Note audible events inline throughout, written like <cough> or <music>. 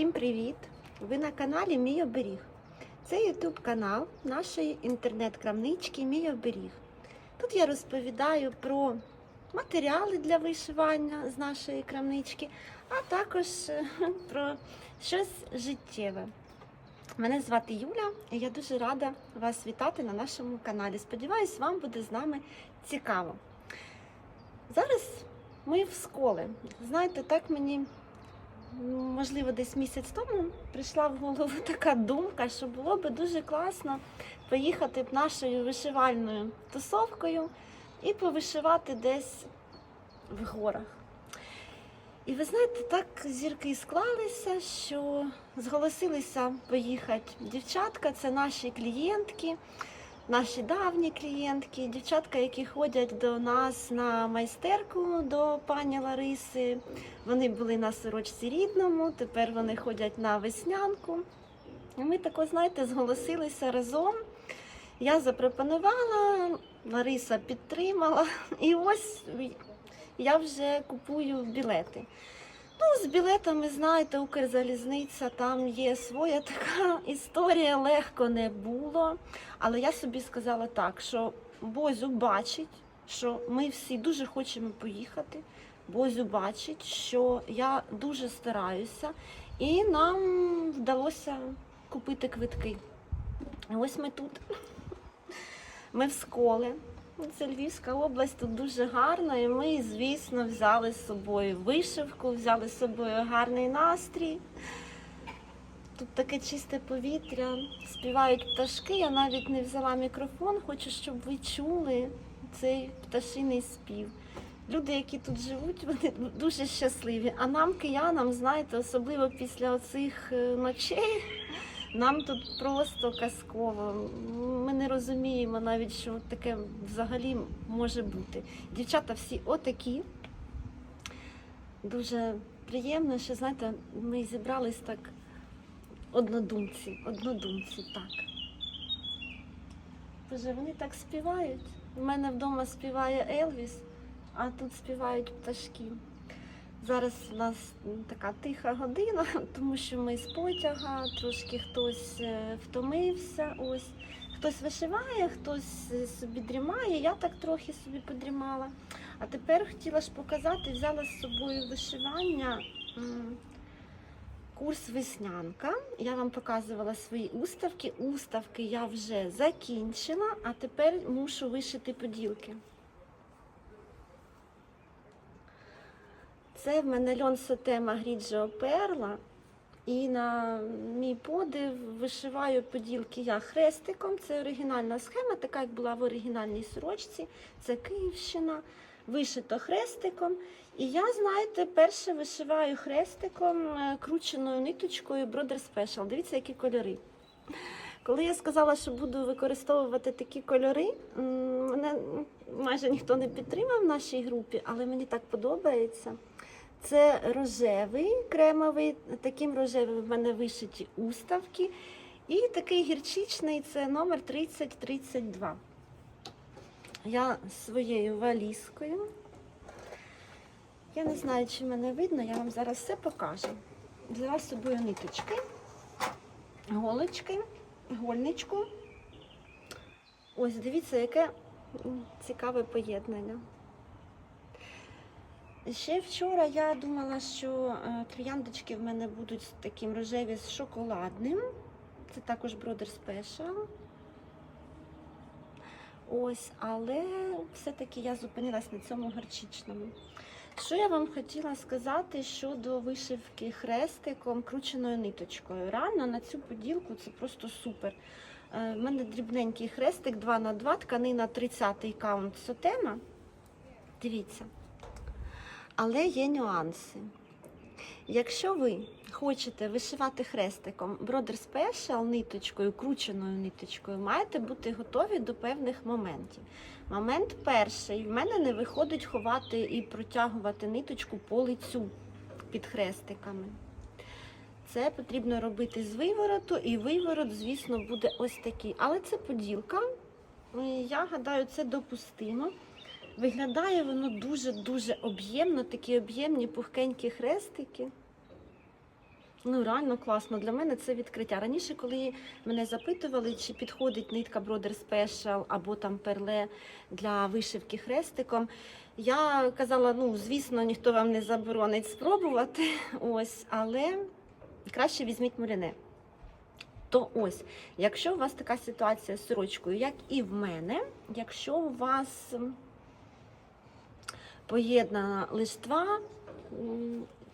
Всім привіт! Ви на каналі Мій Оберіг. Це ютуб канал нашої інтернет-крамнички Мій Оберіг. Тут я розповідаю про матеріали для вишивання з нашої крамнички, а також е, <laughs> про щось життєве. Мене звати Юля, і я дуже рада вас вітати на нашому каналі. Сподіваюсь, вам буде з нами цікаво. Зараз ми в школи. Знаєте, так мені можливо, десь місяць тому прийшла в голову <laughs> така думка, що було би дуже класно поїхати б нашою вишивальною тусовкою і повишивати десь в горах. І ви знаєте, так зірки склалися, що зголосилися поїхати дівчатка, це наші клієнтки, наші давні клієнтки, дівчатка, які ходять до нас на майстерку до пані Лариси. Вони були на сорочці рідному, тепер вони ходять на веснянку. І ми тако, знаєте, зголосилися разом. Я запропонувала, Лариса підтримала, <laughs> і ось я вже купую білети. Ну, з білетами, знаєте, Укрзалізниця, там є своя така <laughs> історія, легко не було. Але я собі сказала так, що Бозю бачить, що ми всі дуже хочемо поїхати. Бозю бачить, що я дуже стараюся, і нам вдалося купити квитки. Ось ми тут. <laughs> Ми в сколі. Це Львівська область тут дуже гарна, і ми, звісно, взяли з собою вишивку, взяли з собою гарний настрій. Тут таке чисте повітря, співають пташки. Я навіть не взяла мікрофон, хочу, щоб ви чули цей пташиний спів. Люди, які тут живуть, вони дуже щасливі. А нам, киянам, знаєте, особливо після оцих е, ночей, нам тут просто казково. Не розуміємо навіть, що таке взагалі може бути. Дівчата всі отакі. Дуже приємно, що знаєте, ми зібрались так однодумці, однодумці, так. Боже, вони так співають. У мене вдома співає Елвіс, а тут співають пташки. Зараз у нас така тиха година, <laughs> тому що ми з потяга, трошки хтось е, втомився, ось хтось вишиває, хтось е, собі дрімає. Я так трохи собі подрімала. А тепер хотіла ж показати, взяла з собою вишивання. Курс веснянка. Я вам показувала свої уставки. Уставки я вже закінчила, а тепер мушу вишити поділки. Це в мене льон сотема Гріджо Перла. І на мій подив вишиваю поділки я хрестиком. Це оригінальна схема, така як була в оригінальній сорочці. Це Київщина, вишито хрестиком. І я, знаєте, перше вишиваю хрестиком е, крученою ниточкою Brother Special. Дивіться, які кольори. Коли я сказала, що буду використовувати такі кольори, мене майже ніхто не підтримав в нашій групі, але мені так подобається. Це рожевий кремовий, таким рожевим в мене вишиті уставки. І такий гірчичний це номер 3032. Я своєю валізкою. Я не знаю, чи мене видно, я вам зараз все покажу. Взяла з собою ниточки, голочки, гольничку. Ось дивіться, яке цікаве поєднання. Ще вчора я думала, що е, трояндочки в мене будуть таким рожеві з шоколадним. Це також Brother Special. Ось, але все-таки я зупинилась на цьому гарчичному. Що я вам хотіла сказати щодо вишивки хрестиком крученою ниточкою. Реально на цю поділку це просто супер. Е, В мене дрібненький хрестик 2 на 2 тканина 30-й каунт сотема. Дивіться. Але є нюанси. Якщо ви хочете вишивати хрестиком Brother Special ниточкою, крученою ниточкою, маєте бути готові до певних моментів. Момент перший. В мене не виходить ховати і протягувати ниточку по лицю під хрестиками. Це потрібно робити з вивороту, і виворот, звісно, буде ось такий. Але це поділка. Я гадаю, це допустимо. Виглядає воно дуже-дуже об'ємно, такі об'ємні пухкенькі хрестики. Ну, реально класно. Для мене це відкриття. Раніше, коли мене запитували, чи підходить нитка Brother Special або там перле для вишивки хрестиком, я казала: ну, звісно, ніхто вам не заборонить спробувати. <laughs> Ось, але краще візьміть муляне. То ось, якщо у вас така ситуація з сорочкою, як і в мене, якщо у вас поєднана листва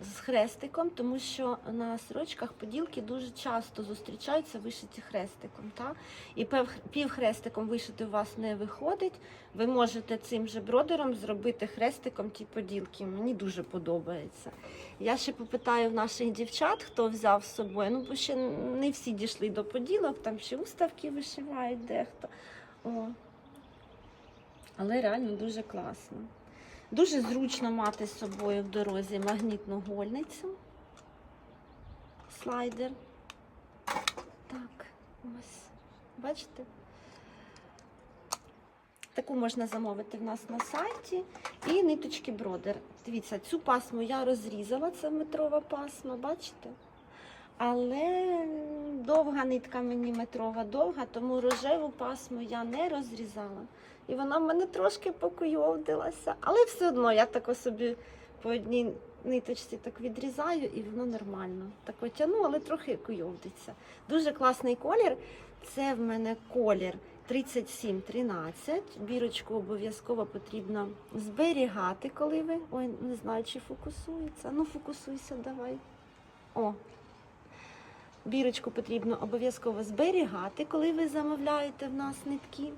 з хрестиком, тому що на сорочках поділки дуже часто зустрічаються вишиті хрестиком. Та? І півхрестиком вишити у вас не виходить. Ви можете цим же бродером зробити хрестиком ті поділки. Мені дуже подобається. Я ще попитаю в наших дівчат, хто взяв з собою. Ну, бо ще не всі дійшли до поділок, там ще уставки вишивають дехто. О. Але реально дуже класно. Дуже зручно мати з собою в дорозі магнітну гольницю. Слайдер. Так, ось. Бачите? Таку можна замовити в нас на сайті. І ниточки бродер. Дивіться, цю пасму я розрізала, це метрова пасма, бачите? Але довга нитка мені метрова довга, тому рожеву пасму я не розрізала. І вона в мене трошки покуйовдилася. Але все одно я тако собі по одній ниточці так відрізаю і воно нормально. Так тяну, але трохи куйовдиться. Дуже класний колір. Це в мене колір 3713. Бірочку обов'язково потрібно зберігати, коли ви. Ой, не знаю, чи фокусується. Ну, фокусуйся, давай. О. Бірочку потрібно обов'язково зберігати, коли ви замовляєте в нас нитки.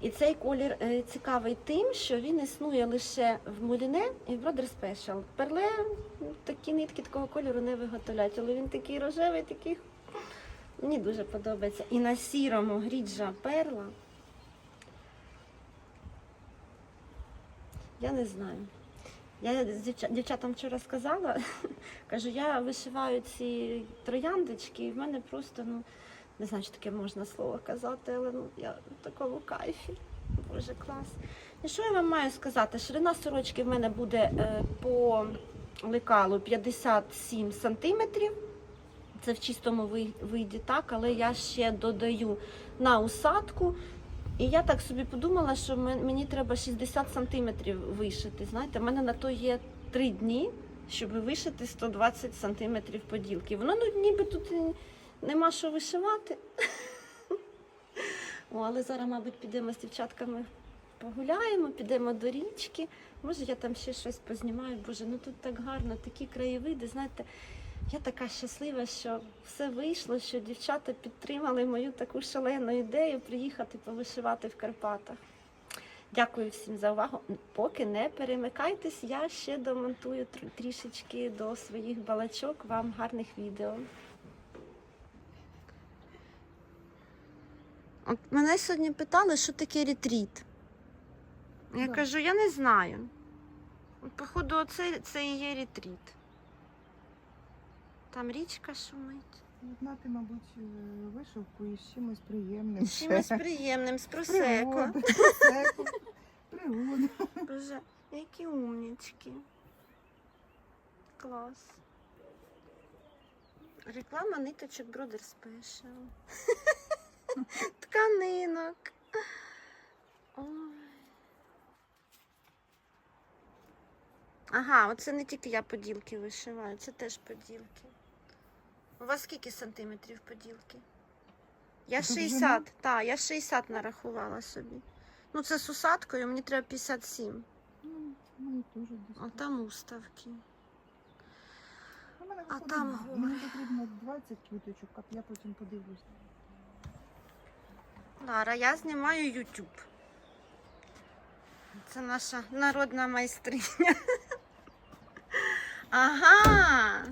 І цей колір е, цікавий тим, що він існує лише в Муліне і в Brother Special. Перле ну, такі нитки такого кольору не виготовляють, але він такий рожевий, такий. Мені дуже подобається. І на сірому гріджа перла. Я не знаю. Я дівчатам вчора сказала, <laughs> кажу, я вишиваю ці трояндочки, і в мене просто, ну, не знаю, чи таке можна слово казати, але ну, я в такому кайфі. Боже, клас. І що я вам маю сказати? Ширина сорочки в мене буде е, по лекалу 57 сантиметрів. Це в чистому вий- виді так, але я ще додаю на усадку. І я так собі подумала, що мені треба 60 сантиметрів вишити. Знаєте, в мене на то є 3 дні, щоб вишити 120 сантиметрів поділки. Воно ну, ніби тут нема що вишивати. О, але зараз, мабуть, підемо з дівчатками погуляємо, підемо до річки. Може, я там ще щось познімаю. Боже, ну тут так гарно, такі краєвиди. Знаєте, я така щаслива, що все вийшло, що дівчата підтримали мою таку шалену ідею приїхати повишивати в Карпатах. Дякую всім за увагу. Поки не перемикайтесь, я ще домонтую трішечки до своїх балачок. Вам гарних відео. От мене сьогодні питали, що таке ретріт. Я Да. кажу, я не знаю. Походу, оце це і є ретріт. Там річка шумить. Знати, мабуть, е, вишивку із чимось приємним. З Чимось приємним, з просеко. Природа. Боже, які умнічки. Клас. Реклама ниточок Brother Special. <laughs> Тканинок. Ой. Ага, оце не тільки я поділки вишиваю, це теж поділки. У вас скільки сантиметрів поділки? Я Довжина? 60, так, я 60 нарахувала собі. Ну, це з усадкою, мені треба 57. Ну, теж. А там уставки. А там Мені потрібно 20 квіточок, а я потім подивлюсь. Лара, я знімаю YouTube. Це наша народна майстриня. <laughs> Ага.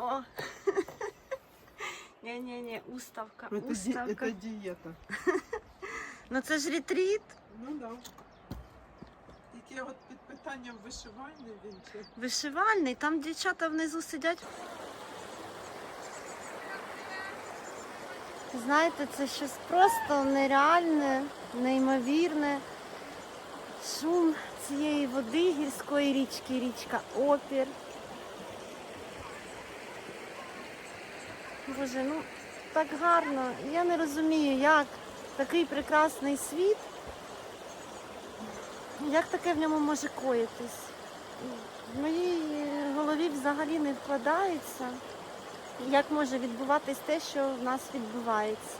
О. <laughs> Ні-ні-ні, уставка, уставка. дієта. <laughs> Ну це ж ретріт. Ну да. Тільки от під питанням вишивання він чи Вишивальний, там дівчата внизу сидять. Знаєте, це щось просто нереальне, неймовірне. Шум цієї води гірської річки, річка Опір. Боже, ну так гарно. Я не розумію, як такий прекрасний світ, як таке в ньому може коїтись. В моїй голові взагалі не вкладається, як може відбуватись те, що в нас відбувається.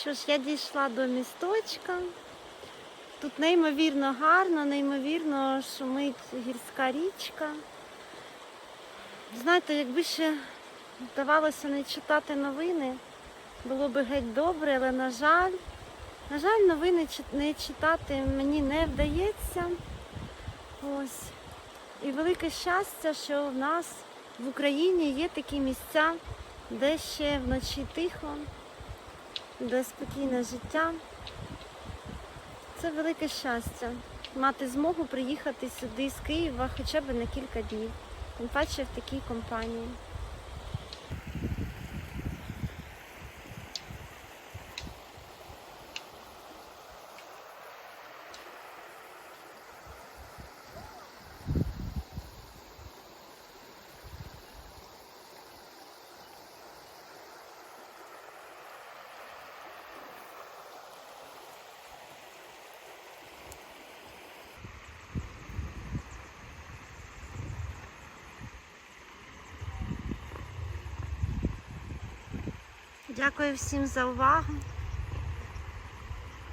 Що ж, я дійшла до місточка. Тут неймовірно гарно, неймовірно шумить гірська річка. Знаєте, якби ще вдавалося не читати новини, було би геть добре, але на жаль, на жаль, новини не читати мені не вдається. Ось. І велике щастя, що в нас в Україні є такі місця, де ще вночі тихо, де спокійне життя. Це велике щастя мати змогу приїхати сюди з Києва хоча б на кілька днів, тим паче в такій компанії. Дякую всім за увагу.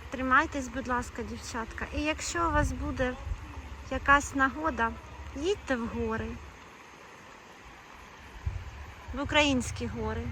Тримайтесь, будь ласка, дівчатка. І якщо у вас буде якась нагода, їдьте в гори, в українські гори.